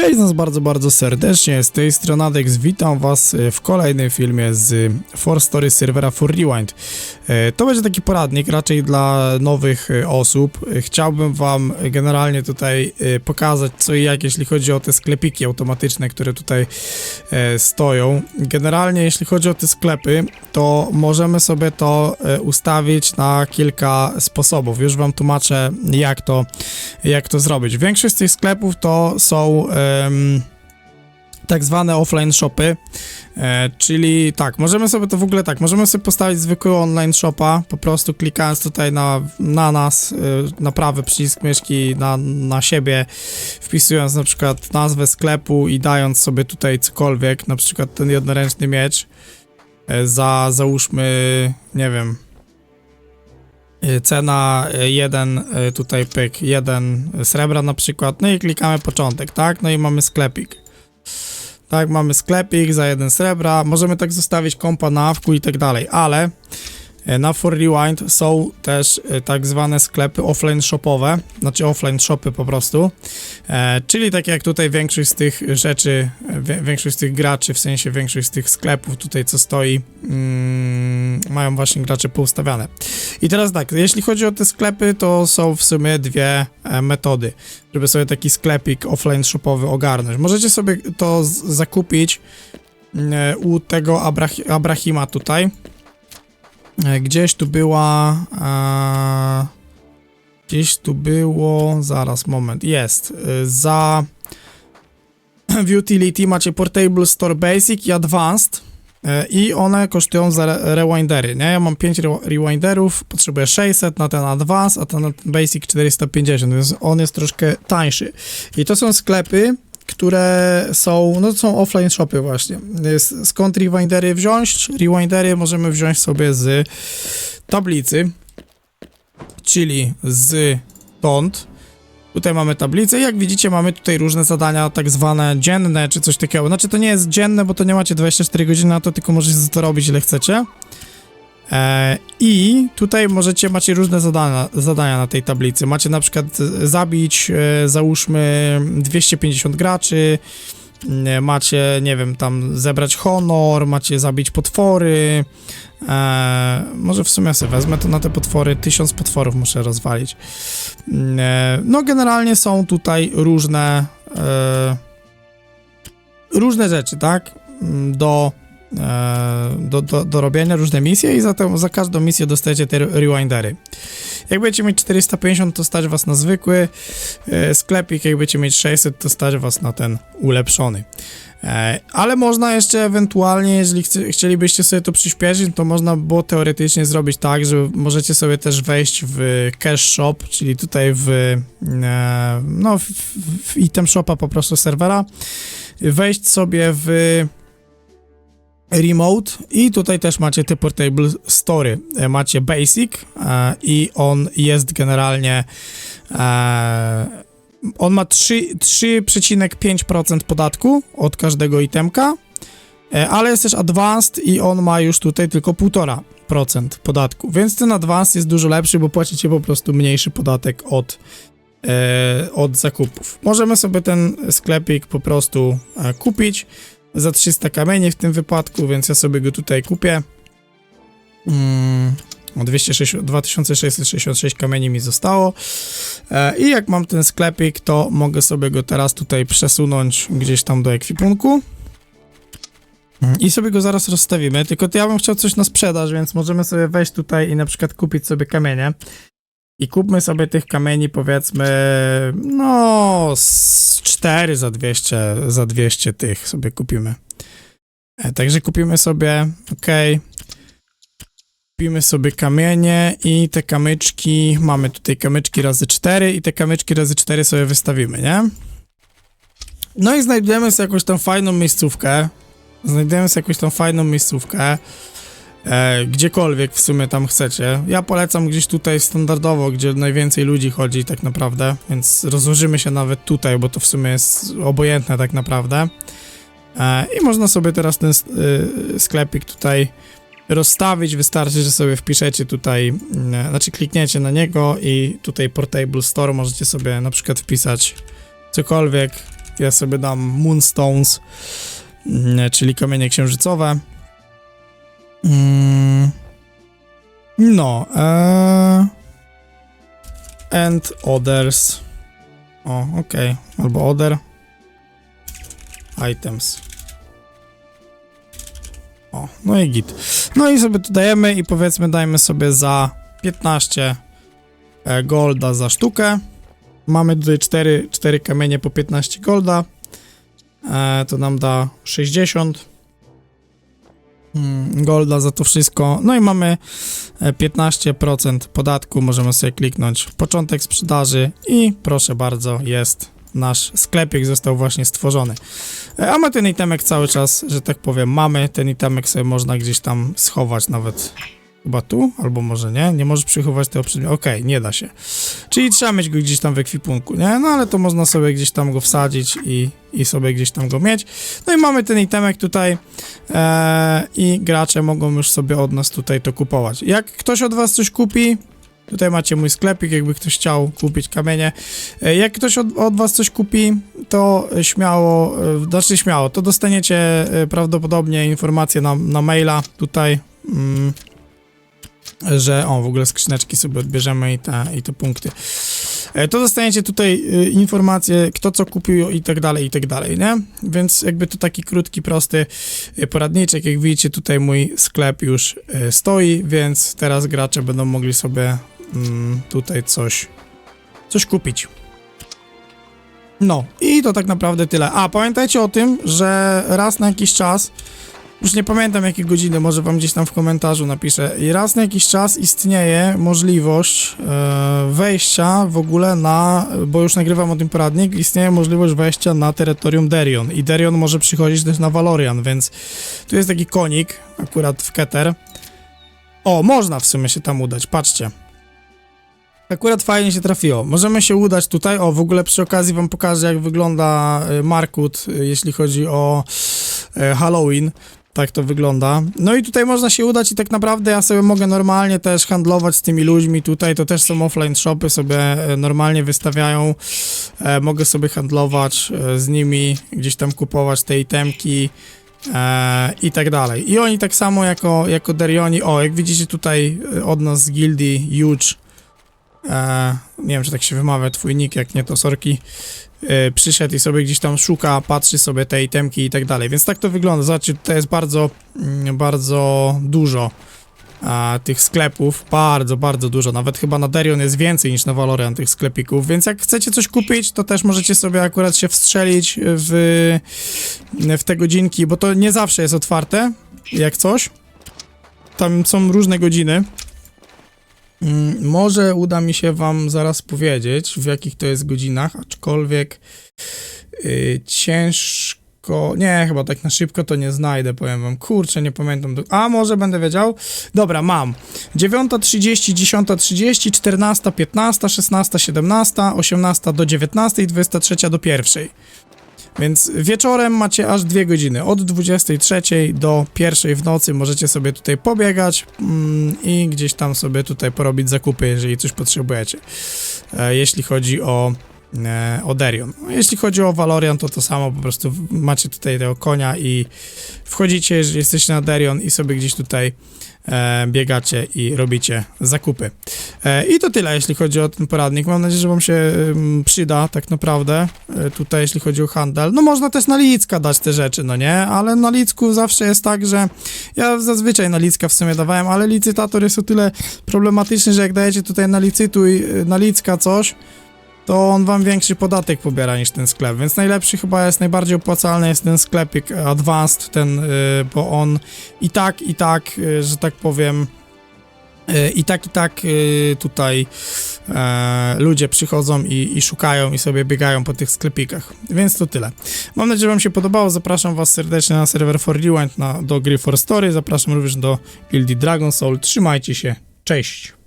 Cześć nas bardzo, bardzo serdecznie, z tej strony Adex, witam was e, w kolejnym filmie z For Story serwera For Rewind. E, To będzie taki poradnik raczej dla nowych e, osób. E, Chciałbym wam generalnie tutaj e, pokazać co i jak, jeśli chodzi o te sklepiki automatyczne, które tutaj e, stoją. Generalnie jeśli chodzi o te sklepy, to możemy sobie to e, ustawić na kilka sposobów. Już wam tłumaczę jak to, jak to zrobić. Większość z tych sklepów to są tak zwane offline shopy, e, czyli tak, możemy sobie to w ogóle tak, możemy sobie postawić zwykłego online shopa, po prostu klikając tutaj na, na nas, e, na prawy przycisk myszki, na, na siebie, wpisując na przykład nazwę sklepu i dając sobie tutaj cokolwiek, na przykład ten jednoręczny miecz, e, za załóżmy, nie wiem, e, cena e, jeden e, tutaj pyk, jeden srebra na przykład, no i klikamy początek, tak, no i mamy sklepik. Tak, mamy sklepik za jeden srebra, możemy tak zostawić kompa na awku i tak dalej, ale na For Rewind są też e, tak zwane sklepy offline shopowe, znaczy offline shopy po prostu, e, czyli tak jak tutaj większość z tych rzeczy, e, większość z tych graczy, w sensie większość z tych sklepów tutaj co stoi, mm, mają właśnie gracze poustawiane. I teraz tak, jeśli chodzi o te sklepy, to są w sumie dwie e, metody, żeby sobie taki sklepik offline shopowy ogarnąć. Możecie sobie to zakupić e, u tego Abrach- Abrahima tutaj. E, Gdzieś tu była. E, gdzieś tu było. Zaraz, moment. Jest. E, Za. W utility macie Portable Store Basic i Advanced. E, I one kosztują za re- rewindery, nie? Ja mam 5 re- rewinderów, potrzebuję 600 na ten Advance, a ten Basic 450, więc on jest troszkę tańszy. I to są sklepy, które są, no to są offline shopy właśnie. Skąd rewindery wziąć? Rewindery możemy wziąć sobie z tablicy, czyli z stąd. Tutaj mamy tablicę. Jak widzicie, mamy tutaj różne zadania, tak zwane dzienne, czy coś takiego. Znaczy, to nie jest dzienne, bo to nie macie 24 godziny na to, tylko możecie to robić ile chcecie. E, I tutaj możecie, macie różne zadania, zadania na tej tablicy. Macie na przykład e, zabić, e, załóżmy, 250 graczy, nie, macie, nie wiem, tam zebrać honor, macie zabić potwory. E, może w sumie sobie wezmę to na te potwory. Tysiąc potworów muszę rozwalić. E, no, generalnie są tutaj różne e, różne rzeczy, tak? Mm, Do, e, do, do, do robienia, różne misje i za, tę- za każdą misję dostajecie te re- rewindery. Jak będziecie mieć 450, to stać was na zwykły e, sklepik, jak będziecie mieć 600, to stać was na ten ulepszony. E, Ale można jeszcze ewentualnie, jeżeli chcielibyście sobie to przyspieszyć, to można było teoretycznie zrobić tak, że możecie sobie też wejść w cash shop, czyli tutaj w, e, no, w item shopa po prostu serwera, wejść sobie w remote i tutaj też macie te portable story. E, Macie basic e, i on jest generalnie e, on ma trzy- 3,5% podatku od każdego itemka, ale jest też advanced i on ma już tutaj tylko 1,5% podatku, więc ten advanced jest dużo lepszy, bo płacicie po prostu mniejszy podatek od, od zakupów. Możemy sobie ten sklepik po prostu kupić za 300 kamieni w tym wypadku, więc ja sobie go tutaj kupię. Mm, o 206, 2666 kamieni mi zostało. E, I jak mam ten sklepik, to mogę sobie go teraz tutaj przesunąć gdzieś tam do ekwipunku. Mm, I sobie go zaraz rozstawimy. Tylko ja bym chciał coś na sprzedaż, więc możemy sobie wejść tutaj i na przykład kupić sobie kamienie. I kupmy sobie tych kamieni, powiedzmy, no, z 4 za 200, za 200 tych sobie kupimy. E, Także kupimy sobie, ok. Kupimy sobie kamienie i te kamyczki, mamy tutaj kamyczki razy 4 i te kamyczki razy 4 sobie wystawimy, nie? No i znajdujemy sobie jakąś tą fajną miejscówkę. Znajdujemy sobie jakąś tą fajną miejscówkę. E, gdziekolwiek w sumie tam chcecie. Ja polecam gdzieś tutaj standardowo, gdzie najwięcej ludzi chodzi tak naprawdę, więc rozłożymy się nawet tutaj, bo to w sumie jest obojętne tak naprawdę. E, I można sobie teraz ten y, sklepik tutaj rozstawić. Wystarczy, że sobie wpiszecie tutaj, mm, znaczy klikniecie na niego i tutaj Portable Store możecie sobie na przykład wpisać cokolwiek. Ja sobie dam Moonstones, mm, czyli kamienie księżycowe. Mm, no, e, and others. O, okej, albo other items. O, no i git. No i sobie tu dajemy i powiedzmy dajmy sobie za 15 e, golda za sztukę. Mamy tutaj 4, 4 kamienie po 15 golda. E, to nam da 60 mm, golda za to wszystko. No i mamy e, 15% podatku. Możemy sobie kliknąć początek sprzedaży i proszę bardzo, jest nasz sklepik został właśnie stworzony. E, A my ten itemek cały czas, że tak powiem, mamy. Ten itemek sobie można gdzieś tam schować nawet chyba tu, albo może nie. Nie możesz przychować tego przedmiotu. Okej, nie da się. Czyli trzeba mieć go gdzieś tam w ekwipunku, nie? No ale to można sobie gdzieś tam go wsadzić i, i sobie gdzieś tam go mieć. No i mamy ten itemek tutaj e, i gracze mogą już sobie od nas tutaj to kupować. Jak ktoś od was coś kupi, Tutaj macie mój sklepik, jakby ktoś chciał kupić kamienie. E, Jak ktoś od, od was coś kupi, to śmiało, e, znaczy śmiało, to dostaniecie e, prawdopodobnie informację na, na maila tutaj, mm, że o, w ogóle skrzyneczki sobie odbierzemy i te, i te punkty. E, To dostaniecie tutaj e, informację, kto co kupił i tak dalej, i tak dalej, nie? Więc jakby to taki krótki, prosty e, poradniczek. Jak widzicie, tutaj mój sklep już e, stoi, więc teraz gracze będą mogli sobie mm, tutaj coś, coś kupić. No, i to tak naprawdę tyle. A, pamiętajcie o tym, że raz na jakiś czas, już nie pamiętam jakie godziny, może wam gdzieś tam w komentarzu napiszę, i raz na jakiś czas istnieje możliwość e, wejścia w ogóle na, bo już nagrywam o tym poradnik, istnieje możliwość wejścia na terytorium Derion i Derion może przychodzić też na Valorian, więc tu jest taki konik, akurat w Keter. O, można w sumie się tam udać, patrzcie. Akurat fajnie się trafiło. Możemy się udać tutaj. O, w ogóle przy okazji wam pokażę, jak wygląda y, Markut, y, jeśli chodzi o Halloween. Tak to wygląda. No i tutaj można się udać i tak naprawdę ja sobie mogę normalnie też handlować z tymi ludźmi tutaj. To też są offline shopy, sobie y, normalnie wystawiają. E, mogę sobie handlować e, z nimi, gdzieś tam kupować te itemki. E, i tak dalej. I oni tak samo jako, jako Derioni, o, jak widzicie tutaj od nas z gildii Huge e, nie wiem, czy tak się wymawia twój nick, jak nie to sorki, e, przyszedł i sobie gdzieś tam szuka, patrzy sobie te itemki i tak dalej, więc tak to wygląda, zobaczcie, tutaj jest bardzo, mm, bardzo dużo e, tych sklepów, bardzo, bardzo dużo, nawet chyba na Derion jest więcej niż na Valorant tych sklepików, więc jak chcecie coś kupić, to też możecie sobie akurat się wstrzelić w, w te godzinki, bo to nie zawsze jest otwarte, jak coś, tam są różne godziny, Może uda mi się wam zaraz powiedzieć, w jakich to jest godzinach, aczkolwiek yy, ciężko. Nie, chyba tak na szybko to nie znajdę, powiem wam. Kurczę, nie pamiętam. Do... A może będę wiedział? Dobra, mam. 9.30, 10.30, 14, 15, 16, 17, 18 do 19 i 23 do 1. Więc wieczorem macie aż dwie godziny. Od 23 do 1 w nocy możecie sobie tutaj pobiegać mm, i gdzieś tam sobie tutaj porobić zakupy, jeżeli coś potrzebujecie. E, jeśli chodzi o e, o Derion. No, Jeśli chodzi o Valorian, to to samo, po prostu macie tutaj tego konia i wchodzicie, jeżeli jesteście na Derion i sobie gdzieś tutaj e, biegacie i robicie zakupy. E, I to tyle, jeśli chodzi o ten poradnik. Mam nadzieję, że wam się ym, przyda tak naprawdę e, tutaj, jeśli chodzi o handel. No można też na Licka dać te rzeczy, no nie? Ale na Licku zawsze jest tak, że ja zazwyczaj na Licka w sumie dawałem, ale licytator jest o tyle problematyczny, że jak dajecie tutaj na licytuj, na Licka coś, to on wam większy podatek pobiera niż ten sklep, więc najlepszy chyba jest, najbardziej opłacalny jest ten sklepik Advanced, ten, y, bo on i tak, i tak, y, że tak powiem, y, i tak, i tak tutaj e, ludzie przychodzą i, i szukają i sobie biegają po tych sklepikach, więc to tyle. Mam nadzieję, że wam się podobało, zapraszam was serdecznie na serwer For Rewind, na, do gry For Story, zapraszam również do gildii Dragon Soul, trzymajcie się, cześć!